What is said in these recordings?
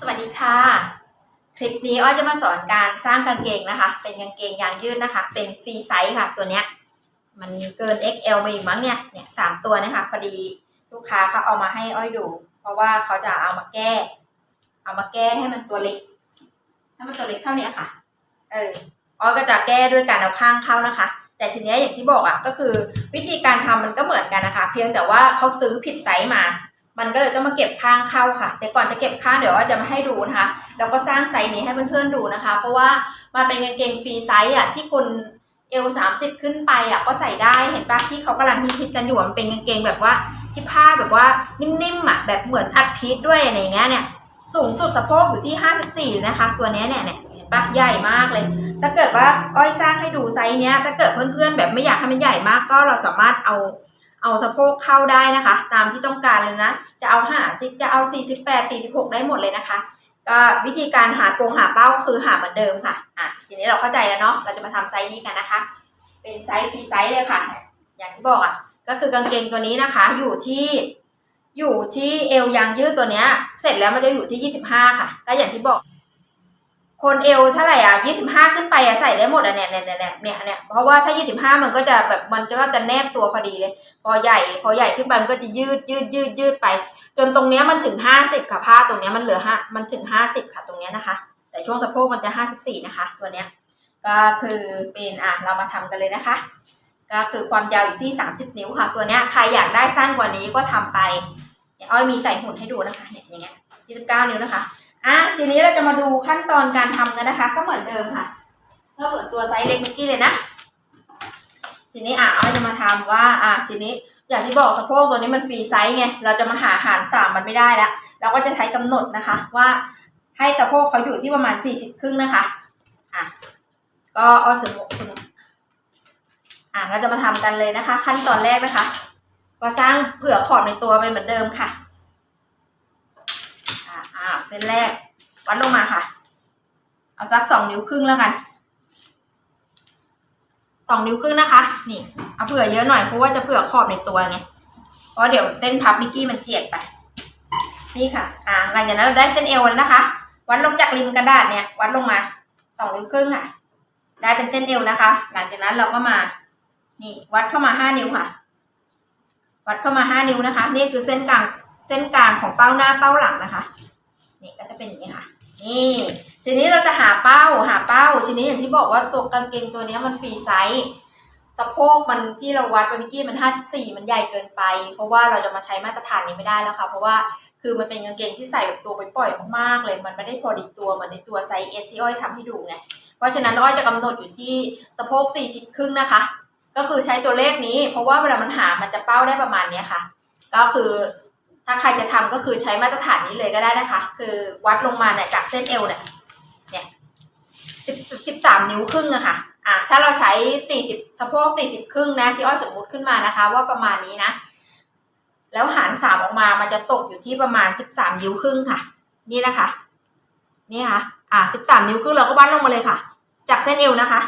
สวัสดีค่ะ คลิปนี้อ้อยจะมาสอนการสร้างกางเกงนะคะ เป็นกางเกงยางยืดนะคะ เป็นฟรีไซส์ค่ะ ตัวเนี้ย มันเกิน XL มาอีกมั้งเนี่ย เนี่ยสามตัวนะคะพอดีลูกค้าเขาเอามาให้อ้อยดู เพราะว่าเขาจะเอามาแก้ เอามาแก้ให้มันตัวเล็ก ให้มันตัวเล็กเท่านี้ค่ะ เออ อ้อยก็จะแก้ด้วยการเอาข้างเข้านะคะ แต่ทีเนี้ยอย่างที่บอกอะก็คือวิธีการทำมันก็เหมือนกันนะคะ เพียงแต่ว่าเขาซื้อผิดไซส์มา มันก็เลยต้องมาเก็บข้างเข้าค่ะ แต่ก่อนจะเก็บข้างเดี๋ยวว่าจะมาให้ดูนะคะแล้วก็สร้างไซส์นี้ให้เพื่อนๆดูนะคะ เพราะว่ามันเป็นกางเกงฟรีไซส์อะที่คุณเอลสามสิบขึ้นไปอะก็ใส่ได้เห็นปะที่เขากำลังฮิตๆกันอยู่มันเป็นกางเกงแบบว่าที่ผ้าแบบว่านิ่มๆอะแบบเหมือนอัดพีทด้วยอะไรเงี้ยเนี่ยสูงสุดสะโพกอยู่ที่ห้าสิบสี่นะคะ ตัวนี้เนี่ยเนี่ยเห็นปะใหญ่มากเลย ถ้าเกิดว่าอ้อยสร้างให้ดูไซส์เนี้ย ถ้าเกิดเพื่อนๆแบบไม่อยากให้มันใหญ่มากก็เราสามารถเอา เอาสะโพกเข้าได้นะคะ ตามที่ต้องการเลยนะ จะเอาหาซิจะเอา 48 46 ได้หมดเลยนะคะก็วิธีการหาตรงหาเป้าคือหาเหมือนเดิมค่ะอะทีนี้เราเข้าใจแล้วเนาะเราจะมาทำไซส์นี้กันนะคะ เป็นไซส์ฟรีไซส์เลยค่ะ อย่างที่บอกอะก็คือกางเกงตัวนี้นะคะ อยู่ที่อยู่ที่เอวยางยืดตัวเนี้ย เสร็จแล้วมันจะอยู่ที่ 25 ค่ะก็อย่างที่บอก คนเอวเท่าไหร่อะยี่สิบห้าขึ้นไปอะใส่ได้หมดอะเนี่ยเนี่ยเนี่ยเนี่ยเนี่ยเพราะว่าถ้ายี่สิบห้ามันก็จะแบบมันก็จะแนบตัวพอดีเลย พอใหญ่ พอใหญ่ขึ้นไปมันก็จะยืดยืดยืดยืดไป จนตรงเนี้ยมันถึงห้าสิบค่ะผ้าตรงเนี้ยมันเหลือห้ามันถึงห้าสิบค่ะตรงเนี้ยนะคะ แต่ช่วงสะโพกมันจะห้าสิบสี่นะคะ ตัวเนี้ยก็คือเป็นอะเรามาทำกันเลยนะคะ ก็คือความยาวอยู่ที่สามสิบนิ้วค่ะ ตัวเนี้ยใครอยากได้สั้นกว่านี้ก็ทำไปอ้อยมีใส่หุ่นให้ดูนะคะเนี่ยอย่างเงี้ยยี่สิบเก้านิ้วนะคะ อะทีนี้เราจะมาดูขั้นตอนการทำกันนะคะ ก็เหมือนเดิมค่ะก็เหมือนตัวไซส์เล็กเมื่อกี้เลยนะทีนี้อะเราจะมาทำว่าอะทีนี้อย่างที่บอกสะโพกตัวนี้มันฟรีไซส์ไงเราจะมาหาหารสามมันไม่ได้แล้วเราก็จะใช้กำหนดนะคะว่าให้สะโพกเขาอยู่ที่ประมาณสี่สิบครึ่งนะคะอะก็เอาสมมติอะเราจะมาทำกันเลยนะคะ ขั้นตอนแรกนะคะ ก็สร้างเผื่อขอบในตัวไปเหมือนเดิมค่ะ เส้นแรก วัดลงมาค่ะ เอาสักสองนิ้วครึ่งแล้วกันสองนิ้วครึ่งนะคะ นี่เอาเผื่อเยอะหน่อยเพราะว่าจะเผื่อขอบในตัวไง เพราะเดี๋ยวเส้นพับมิกกี้มันเจียดไป นี่ค่ะ อ่าหลังจากนั้นเราได้เส้นเอวแล้วนะคะ วัดลงจากริมกระดาษเนี่ย วัดลงมาสองนิ้วครึ่งค่ะ ได้เป็นเส้นเอวนะคะ หลังจากนั้นเราก็มา นี่ วัดเข้ามาห้านิ้วค่ะ วัดเข้ามาห้านิ้วนะคะ นี่คือเส้นกลาง เส้นกลางของเป้าหน้าเป้าหลังนะคะ นี่ก็จะเป็นอย่างนี้ค่ะ นี่ทีนี้เราจะหาเป้าหาเป้าทีนี้อย่างที่บอกว่าตัวกางเกงตัวนี้มันฟรีไซส์สะโพกมันที่เราวัดไปเมื่อกี้มัน 54 มันใหญ่เกินไป เพราะว่าเราจะมาใช้มาตรฐานนี้ไม่ได้แล้วค่ะ เพราะว่าคือมันเป็นกางเกงที่ใส่แบบตัวไปปล่อยมากๆเลย มันไม่ได้พอดีตัวเหมือนในตัวไซส์เอสที่อ้อยทำให้ดูไง เพราะฉะนั้นอ้อยจะกำหนดอยู่ที่สะโพก40ครึ่งนะคะ ก็คือใช้ตัวเลขนี้ เพราะว่าเวลามันหามันจะเป้าได้ประมาณนี้ค่ะ ก็คือ ถ้าใครจะทำก็คือใช้มาตรฐานนี้เลยก็ได้นะคะ คือวัดลงมาเนี่ยจากเส้นเอวเนี่ยเนี่ยสิบสิบสามนิ้วครึ่งอะค่ะอะถ้าเราใช้สี่สิบสะโพกสี่สิบครึ่งนะที่อ้อยสมมติขึ้นมานะคะ ว่าประมาณนี้นะ แล้วหารสามออกมามันจะตกอยู่ที่ประมาณสิบสามนิ้วครึ่งค่ะ นี่นะคะ นี่ค่ะ อะสิบสามนิ้วครึ่งเราก็วัดลงมาเลยค่ะ จากเส้นเอวนะคะ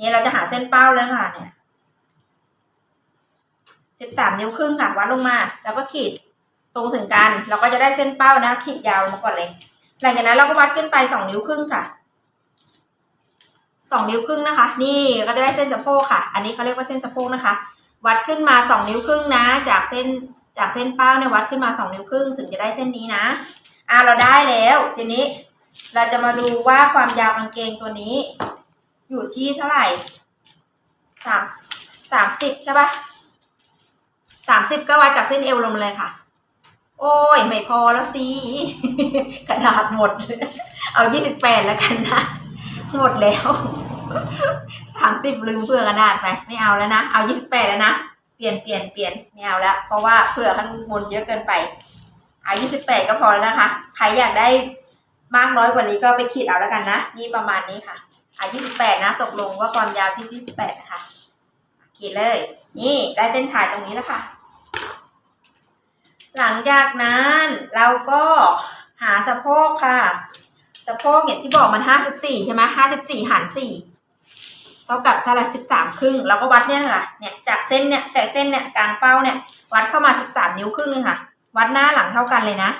นี่เราจะหาเส้นเป้าแล้วค่ะเนี่ยสิบสามนิ้วครึ่งค่ะวัดลงมา แล้วก็ขีด ตรงถึงกัน เราก็จะได้เส้นเป้านะขีดยาวมาก่อนเลย หลังจากนั้นเราก็วัดขึ้นไปสองนิ้วครึ่งค่ะสองนิ้วครึ่งนะคะ นี่ก็จะได้เส้นสะโพกค่ะ อันนี้เขาเรียกว่าเส้นสะโพกนะคะ วัดขึ้นมาสองนิ้วครึ่งนะ จากเส้นจากเส้นเป้าเนี่ยวัดขึ้นมาสองนิ้วครึ่งถึงจะได้เส้นนี้นะอ่าเราได้แล้วทีนี้เราจะมาดูว่าความยาวกางเกงตัวนี้ อยู่ที่เท่าไหร่สามสามสิบใช่ปะสามสิบก็วัดจากเส้นเอวลงมาเลยค่ะ โอ้ย ไม่พอแล้วสิ กระดาษหมดเอายี่สิบแปดแล้วกันนะ หมดแล้วสามสิบลืมเผื่อกระดาษไป ไม่เอาแล้วนะ เอายี่สิบแปดแล้วนะ เปลี่ยนเปลี่ยนเปลี่ยนไม่เอาแล้ว เพราะว่าเผื่อข้างบนเยอะเกินไปเอายี่สิบแปดก็พอแล้วนะคะ ใครอยากได้มากน้อยกว่านี้ก็ไปขีดเอาแล้วกันนะ นี่ประมาณนี้ค่ะเอายี่สิบแปดนะ ตกลงว่าความยาวที่ยี่สิบแปดนะคะขีดเลย นี่ได้เส้นชายตรงนี้แล้วค่ะ หลังจากนั้นเราก็หาสะโพกค่ะ สะโพกอย่างที่บอกมันห้าสิบสี่ใช่ไหมห้าสิบสี่หารสี่เท่ากับเท่าไรสิบสามครึ่งเราก็วัดเนี่ยค่ะเนี่ยจากเส้นเนี่ยแต่เส้นเนี่ยกลางเป้าเนี่ย วัดเข้ามาสิบสามนิ้วครึ่งเลยค่ะ วัดหน้าหลังเท่ากันเลยนะ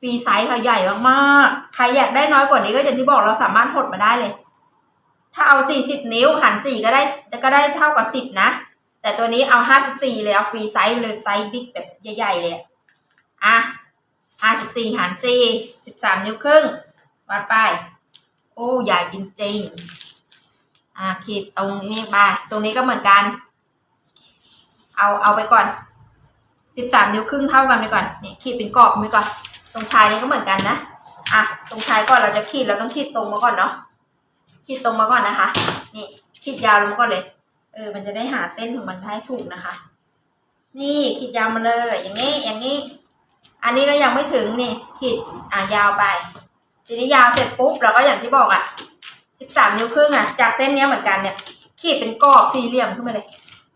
ฟรีไซส์ค่ะใหญ่มากๆใครอยากได้น้อยกว่านี้ก็อย่างที่บอกเราสามารถหดมาได้เลย ถ้าเอา40นิ้วหันสี่ก็ได้ก็ได้เท่ากับ10นะ แต่ตัวนี้เอา54เลยเอาฟรีไซส์เลยไซส์บิ๊กแบบ ใหญ่ ๆ เลยอะอะ54หาร4 13นิ้วครึ่งวัดไป โอ้ใหญ่จริง ๆ อะขีดตรงนี้ไปตรงนี้ก็เหมือนกัน เอาเอาไปก่อน13นิ้วครึ่งเท่ากันไปก่อนเนี่ยขีดเป็นกรอบไปก่อน ตรงชายนี้ก็เหมือนกันนะอะตรงชายก่อนเราจะขีดเราต้องขีดตรงมาก่อนเนาะขีดตรงมาก่อนนะคะ นี่ขีดยาวลงมาก่อนเลย เออ มันจะได้หาเส้นของมันให้ถูกนะคะ นี่ขีดยาวมาเลย อย่างนี้อย่างนี้ อันนี้ก็ยังไม่ถึงนี่ขีดอะยาวไปทีนี้ยาวเสร็จปุ๊บเราก็อย่างที่บอกอะสิบสามนิ้วครึ่งอะจากเส้นเนี้ยเหมือนกันเนี่ย ขีดเป็นกรอบสี่เหลี่ยมขึ้นมาเลย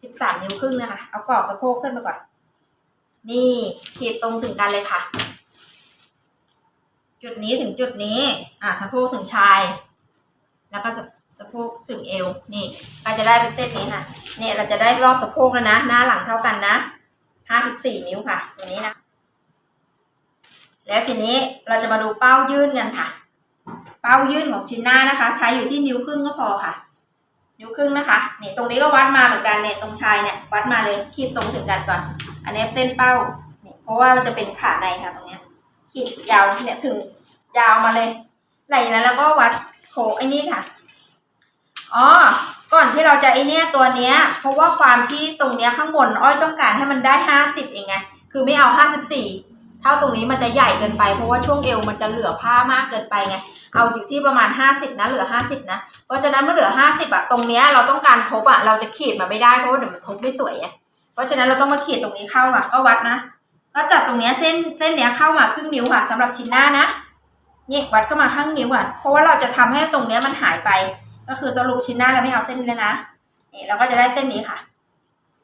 สิบสามนิ้วครึ่งนะคะเอากรอบสะโพกขึ้นมาก่อน นี่ขีดตรงถึงกันเลยค่ะ จุดนี้ถึงจุดนี้ อะสะโพกถึงชาย แล้วก็สะ สะโพกถึงเอวนี่ก็จะได้เป็นเส้นนี้ค่ะเนี่ยเราจะได้รอบสะโพกแล้วนะ หน้าหลังเท่ากันนะห้าสิบสี่นิ้วค่ะตัวนี้นะ แล้วทีนี้เราจะมาดูเป้ายื่นกันค่ะ เป้ายื่นของชิ้นหน้านะคะ ใช้อยู่ที่นิ้วครึ่งก็พอค่ะ นิ้วครึ่งนะคะเนี่ยตรงนี้ก็วัดมาเหมือนกันเนี่ยตรงชายเนี่ยวัดมาเลยขีดตรงถึงกันก่อน อันนี้เส้นเป้าเนี่ยเพราะว่ามันจะเป็นขาในค่ะตรงเนี้ยขีดยาวเนี่ยถึงยาวมาเลยไหลังจากนั้นเราก็วัดโค้งไอ้นี่ค่ะ อ๋อ ก่อนที่เราจะไอเนี้ยตัวเนี้ย เพราะว่าความที่ตรงเนี้ยข้างบนอ้อยต้องการให้มันได้ห้าสิบเองไง คือไม่เอาห้าสิบสี่เท่าตรงนี้มันจะใหญ่เกินไป เพราะว่าช่วงเอวมันจะเหลือผ้ามากเกินไปไง เอาอยู่ที่ประมาณ 50 นะ เหลือ 50 นะ เพราะฉะนั้นเมื่อเหลือ 50อะตรงเนี้ยเราต้องการทบอะเราจะขีดมาไม่ได้เพราะว่าเดี๋ยวมันทบไม่สวยไง เพราะฉะนั้นเราต้องมาขีดตรงนี้เข้าอะ ก็วัดนะ ก็จัดตรงเนี้ยเส้นเส้นเนี้ยเข้ามาครึ่งนิ้วค่ะสำหรับชิ้นหน้านะเนี่ยวัดเข้ามาข้างนิ้วอะเพราะว่าเราจะทำให้ตรงเนี้ยมันหายไป ก็คือตัวลูกชิ้นหน้าเราไม่เอาเส้นนี้แล้วนะนี่เราก็จะได้เส้นนี้ค่ะ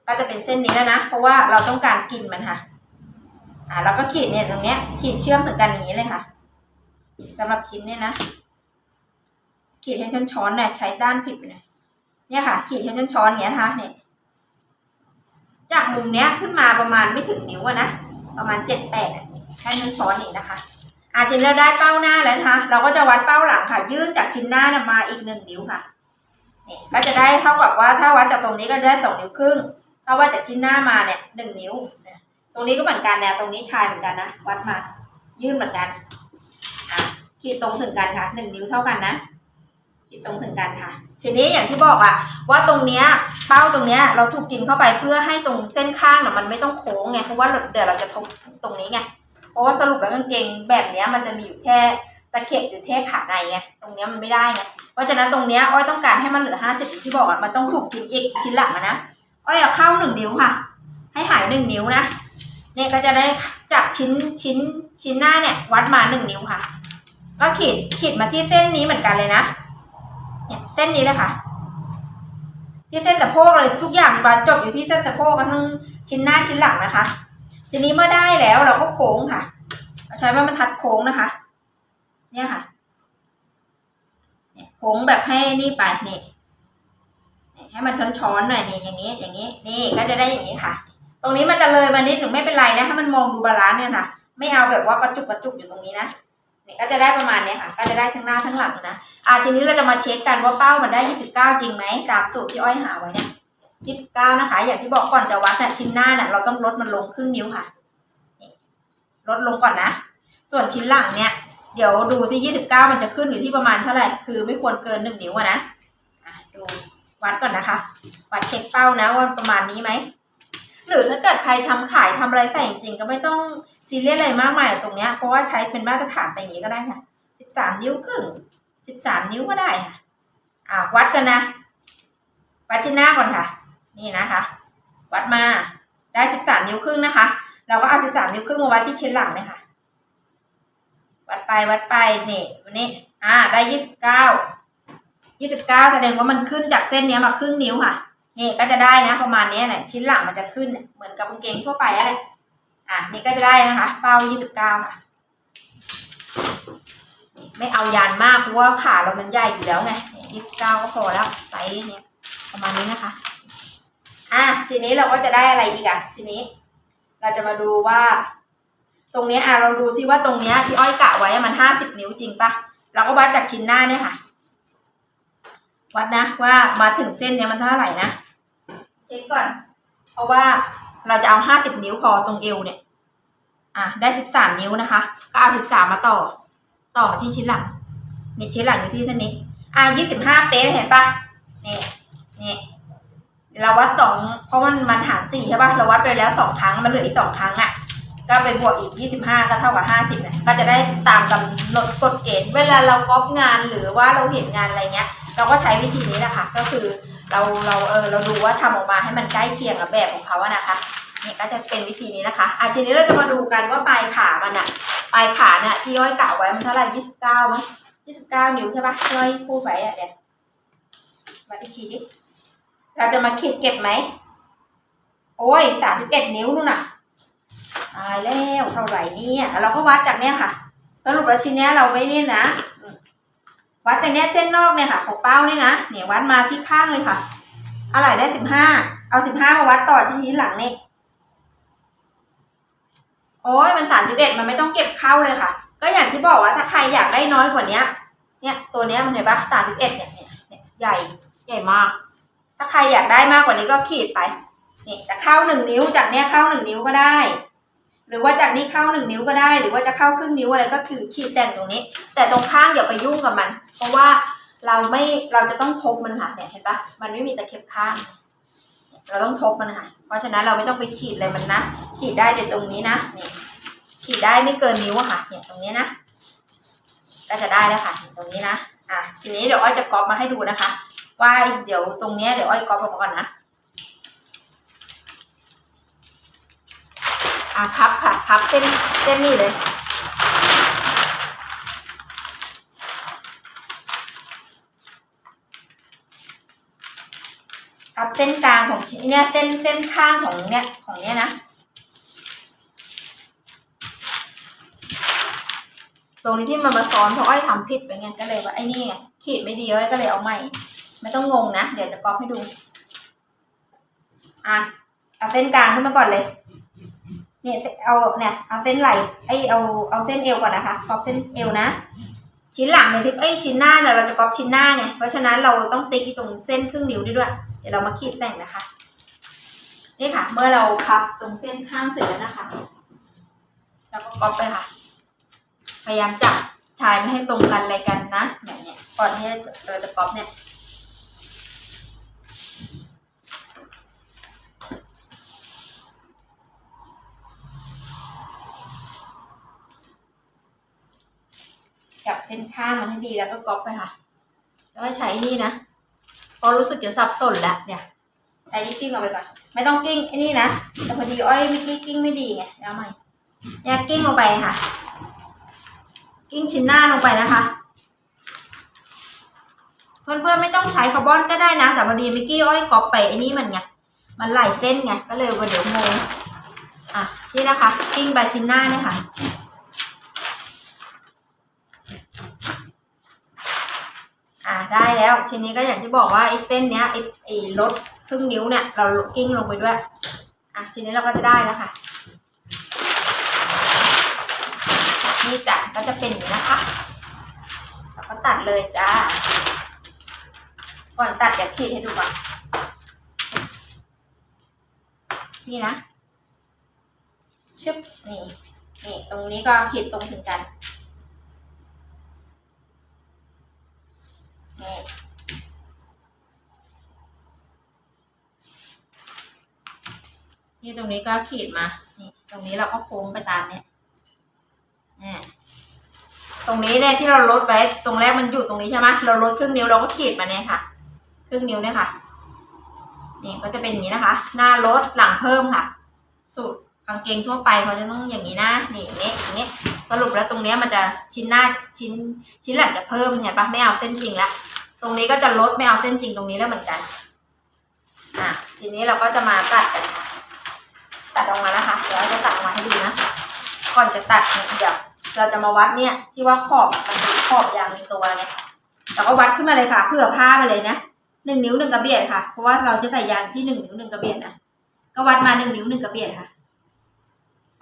ก็จะเป็นเส้นนี้แล้วนะ เพราะว่าเราต้องการกินมันค่ะ อ่าเราก็ขีดเนี่ยตรงเนี้ย ขีดเชื่อมถึงกันอย่างนี้เลยค่ะสำหรับชิ้นเนี่ยนะ ขีดให้ช้อนช้อนๆหน่ยใช้ด้านผิดไปหน่ยเนี่ยค่ะ ขีดให้ช้อนช้อนๆอย่างเงี้ยนะคะเนี่ยจากมุมเนี้ยขึ้นมาประมาณไม่ถึงนิ้วอะนะประมาณเจ็ดแปดให้ช้นช้อนอีกนะคะ อาชิ้นเราได้เป้าหน้าแล้วนะคะ เราก็จะวัดเป้าหลังค่ะ ยื่นจากชิ้นหน้านะมาอีกหนึ่งนิ้วค่ะนี่ก็จะได้เท่ากับว่าถ้าวัดจากตรงนี้ก็จะได้สองนิ้วครึ่งถ้าวัดจากชิ้นหน้ามาเนี่ยหนึ่งนิ้ว ตรงนี้ก็เหมือนกันเนี่ยตรงนี้ชายเหมือนกันนะ วัดมา ยื่นเหมือนกันอะขีดตรงถึงกันค่ะหนึ่งนิ้วเท่ากันนะขีดตรงถึงกันค่ะทีนี้อย่างที่บอกอะว่าตรงเนี้ยเป้าตรงเนี้ยเราถูกกินเข้าไปเพื่อให้ตรงเส้นข้างน่ะมันไม่ต้องโค้งไงเพราะว่าเดี๋ยวเราจะทบตรงนี้ไง เพราะว่าสรุปแล้วกางเกงแบบนี้มันจะมีอยู่แค่ตะเข็บหรือแค่ขาในไงตรงเนี้ยมันไม่ได้ไงเพราะฉะนั้นตรงเนี้ยอ้อยต้องการให้มันเหลือห้าสิบที่บอกอะมันต้องถูกกินอีกชิ้นหลังนะอ้อยเอาเข้าหนึ่งนิ้วค่ะ ให้หายหนึ่งนิ้วนะเนี่ยก็จะได้จากชิ้นชิ้นชิ้นหน้าเนี่ย วัดมาหนึ่งนิ้วค่ะ ก็ขีดขีดมาที่เส้นนี้เหมือนกันเลยนะเนี่ยเส้นนี้เลยค่ะ ที่เส้นสะโพกเลยทุกอย่างบรรจบอยู่ที่เส้นสะโพกกันทั้งชิ้นหน้าชิ้นหลังนะคะ ทีนี้เมื่อได้แล้วเราก็โค้งค่ะเราใช้ไม้บรรทัดโค้งนะคะ เนี่ยค่ะเนี่ยโค้งแบบให้นี่ไปนี่ให้มันช้อนๆหน่อยนี่อย่างนี้อย่างนี้ นี่ก็จะได้อย่างนี้ค่ะ ตรงนี้มันจะเลยมานิดหนึ่งไม่เป็นไรนะให้มันมองดูบาลานซ์เนี่ยนะไม่เอาแบบว่ากระจุกกระจุกอยู่ตรงนี้นะเนี่ยก็จะได้ประมาณนี้ค่ะ ก็จะได้ทั้งหน้าทั้งหลังนะอ่าทีนี้เราจะมาเช็คกันว่าเป้ามันได้ 29 จริงไหมตามสูตรที่อ้อยหาไว้เนี่ย 29นะคะ อย่างที่บอกก่อนจะวัดเนี่ยชิ้นหน้าเนี่ยเราต้องลดมันลงครึ่งนิ้วค่ะลดลงก่อนนะ ส่วนชิ้นหลังเนี่ย เดี๋ยวดูที่29มันจะขึ้นอยู่ที่ประมาณเท่าไหร่ คือไม่ควรเกิน1นิ้วนะดูวัดก่อนนะคะ วัดเช็คเป้านะว่าประมาณนี้ไหม หรือถ้าเกิดใครทำขายทำอะไรใส่จริงก็ไม่ต้องซีเรียสอะไรมากมายตรงเนี้ย เพราะว่าใช้เป็นมาตรฐานไปอย่างนี้ก็ได้ค่ะ13นิ้วครึ่ง13นิ้วก็ได้ค่ะอ่าวัดกันนะวัดชิ้นหน้าก่อนค่ะ นี่นะคะ วัดมาได้ 13 นิ้วครึ่งนะคะ เราก็เอา 13 นิ้วครึ่งมาวัดที่ชิ้นหลังเลยค่ะ วัดไปวัดไปนี่วันนี้อ่าได้ 29 29แสดงว่ามันขึ้นจากเส้นเนี้ยมาครึ่งนิ้วค่ะนี่ก็จะได้นะประมาณนี้แหละชิ้นหลังมันจะขึ้นเนี่ยเหมือนกับกางเกงทั่วไปอะไรอะนี่ก็จะได้นะคะเป้า 29 ค่ะไม่เอายานมากเพราะว่าขาเรามันใหญ่อยู่แล้วไงยี่สิบเก้าก็พอแล้วไซส์เนี้ยประมาณนี้นะคะ อะทีนี้เราก็จะได้อะไรอีกอะทีนี้ เราจะมาดูว่า ตรงนี้อะเราดูซิว่าตรงเนี้ยที่อ้อยกะไว้มันห้าสิบนิ้วจริงปะเราก็วัดจากชิ้นหน้าเนี่ยค่ะ วัดนะว่ามาถึงเส้นเนี้ยมันเท่าไหร่นะเช็คก่อน เพราะว่าเราจะเอาห้าสิบนิ้วพอตรงเอวเนี่ย อะได้สิบสามนิ้วนะคะ ก็เอาสิบสามมาต่อ ต่อมาที่ชิ้นหลังเนี่ยชิ้นหลังอยู่ที่เส้นนี้ อะยี่สิบห้าเป๊ะเห็นปะเนี่ยเนี่ย เราวัดสองเพราะมันมันหารสี่ใช่ปะเราวัดไปแล้วสองครั้งมันเหลืออีกสองครั้งอะ ก็ไปบวกอีกยี่สิบห้าก็เท่ากับห้าสิบเนี่ยก็จะได้ตามกำหนดกฎเกณฑ์เวลาเราก๊อปงานหรือว่าเราเห็นงานอะไรเงี้ย เราก็ใช้วิธีนี้แหละค่ะก็คือเราเราเออเราดูว่าทำออกมาให้มันใกล้เคียงกับแบบของเขาอะนะคะเนี่ยก็จะเป็นวิธีนี้นะคะอะทีนี้เราจะมาดูกันว่าปลายขามันอะปลายขาเนี่ยที่ย้อยกะไว้มันเท่าไหร่ยี่สิบเก้ามั้งยี่สิบเก้านิ้วใช่ปะย้อยพูดไว้อะเนี่ยวมาอีกทีดิ เราจะมาขีดเก็บไหม โอ้ยสามสิบเอ็ดนิ้วนู่นน่ะตายแล้วเท่าไหร่เนี่ยเราก็วัดจากเนี่ยค่ะ สรุปแล้วชิ้นเนี้ยเราไม่นี่นะ วัดจากเนี้ยเส้นนอกเนี่ยค่ะ ของเป้าเนี่ยนะ เนี่ยวัดมาที่ข้างเลยค่ะ อะไรได้สิบห้า เอาสิบห้ามาวัดต่อที่ชิ้นหลังนี่โอ้ยมันสามสิบเอ็ดมันไม่ต้องเก็บเข้าเลยค่ะ ก็อย่างที่บอกว่าถ้าใครอยากได้น้อยกว่าเนี้ย เนี่ยตัวเนี้ยมันเห็นปะสามสิบเอ็ดเนี่ย เนี่ยใหญ่ใหญ่มาก ถ้าใครอยากได้มากกว่านี้ก็ขีดไปนี่จะเข้าหนึ่งนิ้วจากเนี้ยเข้าหนึ่งนิ้วก็ได้ หรือว่าจากนี้เข้าหนึ่งนิ้วก็ได้ หรือว่าจะเข้าครึ่งนิ้วอะไรก็คือขีดแต่งตรงนี้ แต่ตรงข้างอย่าไปยุ่งกับมัน เพราะว่าเราไม่เราจะต้องทบมันค่ะเนี่ยเห็นปะมันไม่มีตะเข็บข้าง เราต้องทบมันค่ะ เพราะฉะนั้นเราไม่ต้องไปขีดอะไรมันนะ ขีดได้แต่ตรงนี้นะนี่ขีดได้ไม่เกินนิ้วค่ะเนี่ยตรงนี้นะ ก็จะได้แล้วค่ะตรงนี้นะอะทีนี้เดี๋ยวอ้อยจะก๊อปมาให้ดูนะคะ ว่าเดี๋ยวตรงเนี้ยเดี๋ยวอ้อยก๊อปออกมาก่อนนะอะพับค่ะพับเส้นเส้นนี้เลยพับเส้นกลางของชิ้นเนี่ยเส้นเส้นข้างของเนี่ยของเนี่ยนะ ตรงนี้ที่มันมาซ้อนเพราะอ้อยทำผิดไปไงก็เลยว่าไอ้นี่ไงขีดไม่ดีอ้อยก็เลยเอาใหม่ ไม่ต้องงงนะ เดี๋ยวจะก๊อปให้ดู อะ เอาเส้นกลางขึ้นมาก่อนเลย เนี่ยเอาเนี่ยเอาเส้นไหลไอยเอาเอาเส้นเอวก่อนนะคะก๊อปเส้นเอวนะ ชิ้นหลังเนี่ยที่เอ้ยชิ้นหน้าเนี่ยเราจะก๊อปชิ้นหน้าไง เพราะฉะนั้นเราต้องติ๊กตรงเส้นครึ่งนิ้วด้วยด้วย เดี๋ยวเรามาขีดแต่งนะคะ นี่ค่ะ เมื่อเราพับตรงเส้นข้างเสร็จแล้วนะคะเราก็ก๊อปไปค่ะ พยายามจับชายไม่ให้ตรงกันอะไรกันนะเนี่ยเนี่ยก่อนที่เราจะก๊อปเนี่ย จับเส้นข้างมันให้ดีแล้วก็ก๊อปไปค่ะ แล้วใช้นี่นะพราะรู้สึกจะสับสนแล้วเนี่ย ใช้นี่กิ้งออกไปก่อน ไม่ต้องกิ้งไอ้นี่นะ แต่พอดีอ้อยเมื่อกี้กิ้งไม่ดีไงแล้วใหม่แยกกิ้งลงไปค่ะ กิ้งชิ้นหน้าลงไปนะคะ เพื่อนๆไม่ต้องใช้คาร์บอนก็ได้นะ แต่พอดีเมื่อกี้อ้อยก๊อปไปไอ้นี่มันไง มันไหลเส้นไง ก็เลยว่าเดี๋ยวงงอะนี่นะคะ กิ้งไปชิ้นหน้าเนี่ยค่ะ อ่า ได้แล้ว ทีนี้ก็อย่างที่บอกว่าไอ้เส้นเนี้ยไอ้ไอ้ลดครึ่งนิ้วเนี่ยเรากิ้งลงไปด้วยอะทีนี้เราก็จะได้แล้วค่ะนี่จ้ะก็จะเป็นอย่างนี้นะคะเราก็ตัดเลยจ้าก่อนตัดเดี๋ยวขีดให้ดูก่อนนี่นะชึบนี่นี่ตรงนี้ก็ขีดตรงถึงกัน นี่ตรงนี้ก็ขีดมา นี่ ตรงนี้เราก็โค้งไปตามเนี้ยนี่ตรงนี้เนี่ยที่เราลดไว้ ตรงแรกมันอยู่ตรงนี้ใช่ไหมเราลดครึ่งนิ้วเราก็ขีดมาเนี่ยค่ะ ครึ่งนิ้วเนี่ยค่ะ นี่ก็จะเป็นอย่างนี้นะคะ หน้าลดหลังเพิ่มค่ะ สูตรกางเกงทั่วไปเขาจะต้องอย่างนี้นะ นี่อย่างนี้อย่างนี้สรุปแล้วตรงเนี้ยมันจะชิ้นหน้าชิ้นชิ้นหลังจะเพิ่มเห็นปะไม่เอาเส้นจริงละ ตรงนี้ก็จะลดไม่เอาเส้นจริงตรงนี้แล้วเหมือนกัน อะ ทีนี้เราก็จะมาตัดกันค่ะตัดออกมานะคะเดี๋ยวเราจะตัดออกมาให้ดูนะ ก่อนจะตัดเนี่ยเดี๋ยวเราจะมาวัดเนี่ยที่ว่าขอบมันเป็นขอบยางในตัวเนี่ยเราก็วัดขึ้นมาเลยค่ะ เพื่อผ้าไปเลยนะหนึ่งนิ้วหนึ่งกระเบียดค่ะ เพราะว่าเราจะใส่ยางที่หนึ่งนิ้วหนึ่งกระเบียดนะก็วัดมาหนึ่งนิ้วหนึ่งกระเบียดค่ะ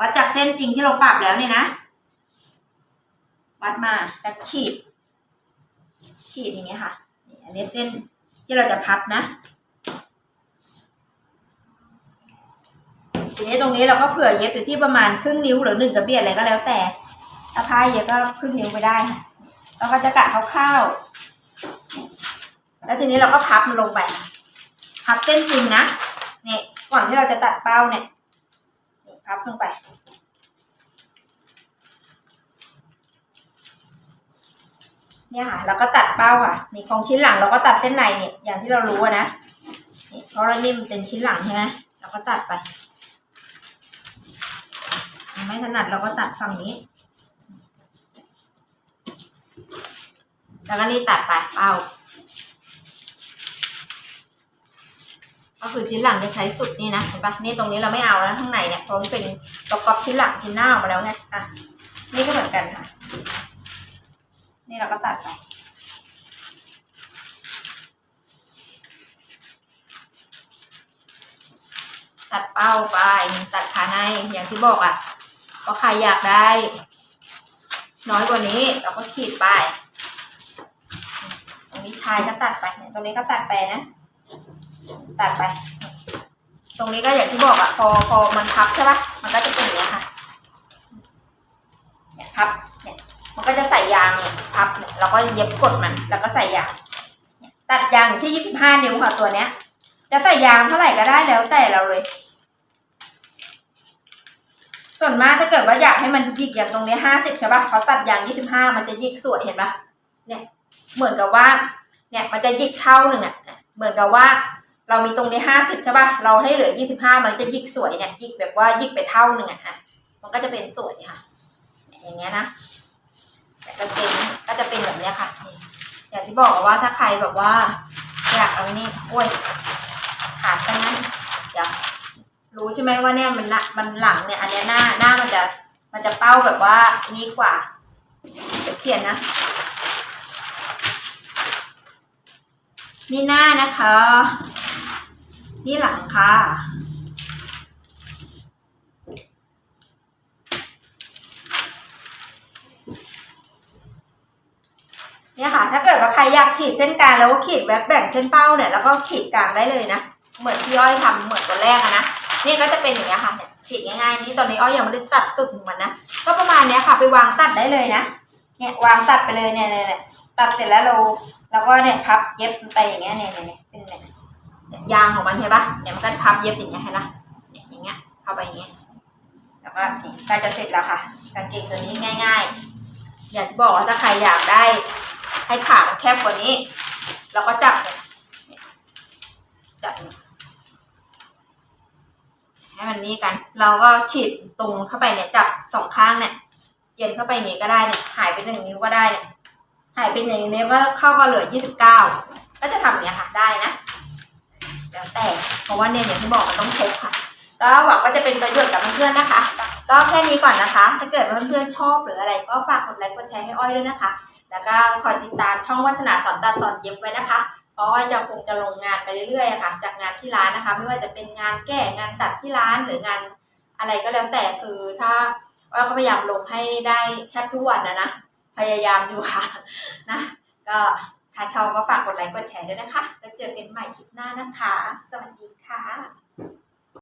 วัดจากเส้นจริงที่เราปรับแล้วเนี่ยนะ วัดมาแล้วขีด ขีดอย่างเงี้ยค่ะ อันนี้เส้นที่เราจะพับนะทีนี้ตรงนี้เราก็เผื่อเย็บอยู่ที่ประมาณครึ่งนิ้วหรือหนึ่งกระเบียดอะไรก็แล้วแต่ถ้าพายเย็บก็ครึ่งนิ้วไปได้ค่ะเราก็จะกะคร่าวๆแล้วทีนี้เราก็พับมันลงไป พับเส้นจริงนะเนี่ยก่อนที่เราจะตัดเป้าเนี่ยพับลงไป เนี่ยค่ะเราก็ตัดเป้าค่ะนี่ของชิ้นหลังเราก็ตัดเส้นในเนี่ยอย่างที่เรารู้อะนะนี่เพราะเรานี่มันเป็นชิ้นหลังใช่ไหมเราก็ตัดไป ไม่ถนัดเราก็ตัดฝั่งนี้ แล้วก็นี่ตัดไปเป้าก็คือชิ้นหลังจะใช้สุดนี่นะเห็นปะนี่ตรงนี้เราไม่เอาแล้วข้างในเนี่ยเพราะมันเป็นประกอบชิ้นหลังชิ้นหน้าออกมาแล้วไงอะนี่ก็เหมือนกันค่ะ นี่เราก็ตัดไปตัดเป้าไป ตัดขาในอย่างที่บอกอะก็ใครอยากได้ น้อยกว่านี้เราก็ขีดไป ตรงนี้ชายก็ตัดไปเนี่ยตรงนี้ก็ตัดไปนะ ตัดไป ตรงนี้ก็อย่างที่บอกอะพอพอมันพับใช่ปะมันก็จะเป็นอย่างนี้ค่ะ เนี่ยพับ เนี่ย มันก็จะใส่ยางเนี่ยพับเนี่ยเราก็เย็บกดมัน แล้วก็ใส่ยางตัดยางที่ยี่สิบห้านิ้วค่ะตัวเนี้ย จะใส่ยางเท่าไหร่ก็ได้แล้วแต่เราเลย ส่วนมากถ้าเกิดว่าอยากให้มันยิกอย่างตรงนี้ห้าสิบใช่ปะเขาตัดยางยี่สิบห้ามันจะยิกสวยเห็นปะเนี่ยเหมือนกับว่า เนี่ยมันจะยิกเท่าหนึ่งอะเหมือนกับว่าเรามีตรงนี้ห้าสิบใช่ปะเราให้เหลือยี่สิบห้ามันจะยิกสวยเนี่ยยิกแบบว่ายิกไปเท่าหนึ่งอะ่ะมันก็จะเป็นสวยค่ะ อย่างเงี้ยนะ กางเกงก็จะเป็นแบบนี้ค่ะนี่อย่างที่บอกว่าถ้าใครแบบว่า อยากเอาไว้นี่โอ้ยขาดซะงั้นเดี๋ยวรู้ใช่ไหมว่าเนี่ยมันละมันหลังเนี่ย อันนี้หน้าหน้ามันจะมันจะเป้าแบบว่านี้กว่าเขียนนะ นี่หน้านะคะ นี่หลังค่ะ เนี่ยค่ะ ถ้าเกิดว่าใครอยากขีดเส้นกลางแล้วก็ขีดแวบแบ่งเส้นเป้าเนี่ยแล้วก็ขีดกลางได้เลยนะ เหมือนที่อ้อยทำเหมือนตัวแรกอะนะนี่ก็จะเป็นอย่างเงี้ยค่ะเนี่ยขีดง่ายๆนี่ตอนนี้อ้อยยังไม่ได้ตัดตึกของมันนะก็ประมาณเนี้ยค่ะ ไปวางตัดได้เลยนะเนี่ยวางตัดไปเลยเนี่ยเนี่ยเนี่ยตัดเสร็จแล้วเราแล้วก็เนี่ยพับเย็บไปอย่างเงี้ยเนี่ยเนี่ยเป็นเนี่ยยางของมันเห็นปะเนี่ยมันก็พับเย็บอย่างเงี้ยเห็นะเนี่ยอย่างเงี้ยเข้าไปอย่างเงี้ยแล้วก็ใกล้จะเสร็จแล้วค่ะกางเกงตัวนี้ง่าย ๆ อยางที่บอกว่าถ้าใครอยากได้ ให้ขามันแคบกว่านี้ เราก็จับจับให้มันนี่กัน เราก็ขีดตรงเข้าไปเนี่ยจับสองข้างเนี่ยเย็นเข้าไปอย่างนี้ก็ได้เนี่ยหายไปหนึ่งนิ้วก็ได้เนี่ยหายไปหนึ่งนิ้วก็เข้าก็เหลือยี่สิบเก้าก็จะทำอย่างเนี้ยค่ะได้นะแล้วแต่เพราะว่าเนี่ยอย่างที่บอกมันต้องพกค่ะก็หวังว่าจะเป็นประโยชน์กับเพื่อนๆนะคะ ก็แค่นี้ก่อนนะคะ ถ้าเกิดว่าเพื่อนๆชอบหรืออะไร ก็ฝากกดไลค์กดแชร์ให้อ้อยด้วยนะคะ แล้วก็คอยติดตามช่องวาสนาสอนตัดสอนเย็บไว้นะคะ เพราะว่าจะคงจะลงงานไปเรื่อยๆค่ะ จากงานที่ร้านนะคะ ไม่ว่าจะเป็นงานแก้งานตัดที่ร้านหรืองานอะไรก็แล้วแต่คือถ้าว่าก็พยายามลงให้ได้แทบทุกวันนะนะ พยายามอยู่ค่ะนะ ก็ถ้าชอบก็ฝากกดไลค์กดแชร์ด้วยนะคะ แล้วเจอกันใหม่คลิปหน้านะคะ สวัสดีค่ะ